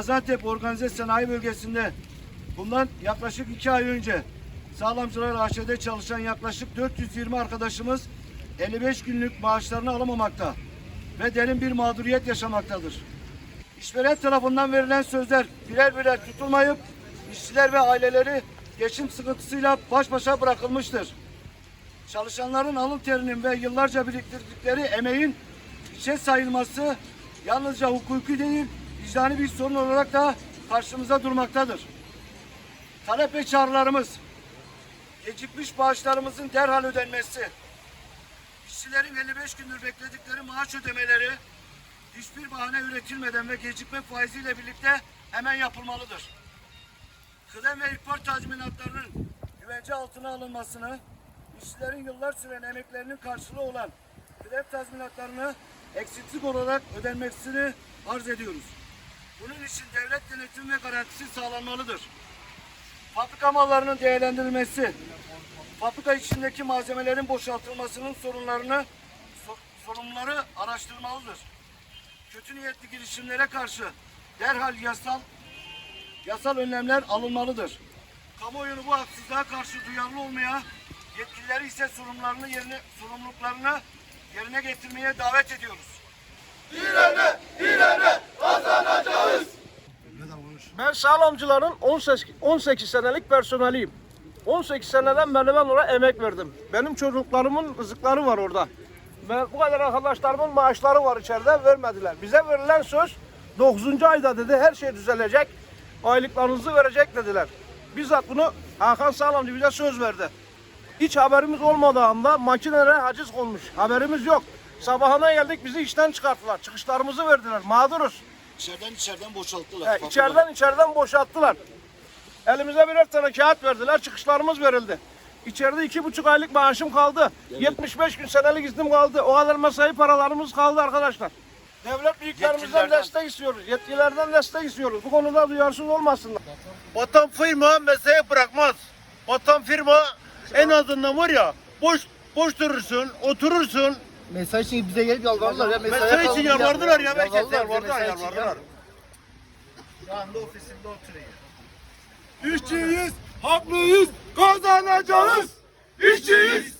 Gaziantep Organize Sanayi Bölgesi'nde bundan yaklaşık iki ay önce Sağlamcılar AŞ'de çalışan yaklaşık 420 arkadaşımız 55 günlük maaşlarını alamamakta ve derin bir mağduriyet yaşamaktadır. İşveren tarafından verilen sözler birer birer tutulmayıp işçiler ve aileleri geçim sıkıntısıyla baş başa bırakılmıştır. Çalışanların alın terinin ve yıllarca biriktirdikleri emeğin içe sayılması yalnızca hukuki değil, vicdani bir sorun olarak da karşımıza durmaktadır. Talep ve çağrılarımız, gecikmiş bağışlarımızın derhal ödenmesi, işçilerin 55 gündür bekledikleri maaş ödemeleri hiçbir bahane üretilmeden ve gecikme faiziyle birlikte hemen yapılmalıdır. Kıdem ve ihbar tazminatlarının güvence altına alınmasını, işçilerin yıllar süren emeklerinin karşılığı olan kıdem tazminatlarını eksiksiz olarak ödenmesini arz ediyoruz. Bunun için devlet denetim ve garantisi sağlanmalıdır. Fabrika mallarının değerlendirilmesi, fabrika içindeki malzemelerin boşaltılmasının sorunlarını so- sorumluları araştırmalıdır. Kötü niyetli girişimlere karşı derhal yasal yasal önlemler alınmalıdır. Kamuoyunu bu haksızlığa karşı duyarlı olmaya, yetkilileri ise sorumlularını yerine sorumluluklarını yerine getirmeye davet ediyoruz. Ben sağlamcıların 18, 18 senelik personeliyim. 18 seneden beri ben oraya emek verdim. Benim çocuklarımın rızıkları var orada. Ve bu kadar arkadaşlarımın maaşları var içeride vermediler. Bize verilen söz 9. ayda dedi her şey düzelecek. Aylıklarınızı verecek dediler. Bizzat bunu Hakan Sağlamcı bize söz verdi. Hiç haberimiz olmadığı anda makinelere haciz konmuş. Haberimiz yok. Sabahına geldik bizi işten çıkarttılar. Çıkışlarımızı verdiler. Mağduruz. İçeriden içeriden boşalttılar. He, içeriden içeriden boşalttılar. Elimize birer tane kağıt verdiler, çıkışlarımız verildi. İçeride iki buçuk aylık maaşım kaldı. 75 gün senelik iznim kaldı. O kadar mesai paralarımız kaldı arkadaşlar. Devlet büyüklerimizden destek istiyoruz. Yetkililerden destek istiyoruz. Bu konuda duyarsız olmasınlar. Vatan firma mesleği bırakmaz. Vatan firma en azından var ya boş boş durursun, oturursun. Mesai için bize gelip yalvardılar ya. Mesai için yalvardılar ya herkes yalvardılar, yalvardılar. Şu anda ofisinde oturuyor. İşçiyiz, haklıyız, kazanacağız. İşçiyiz.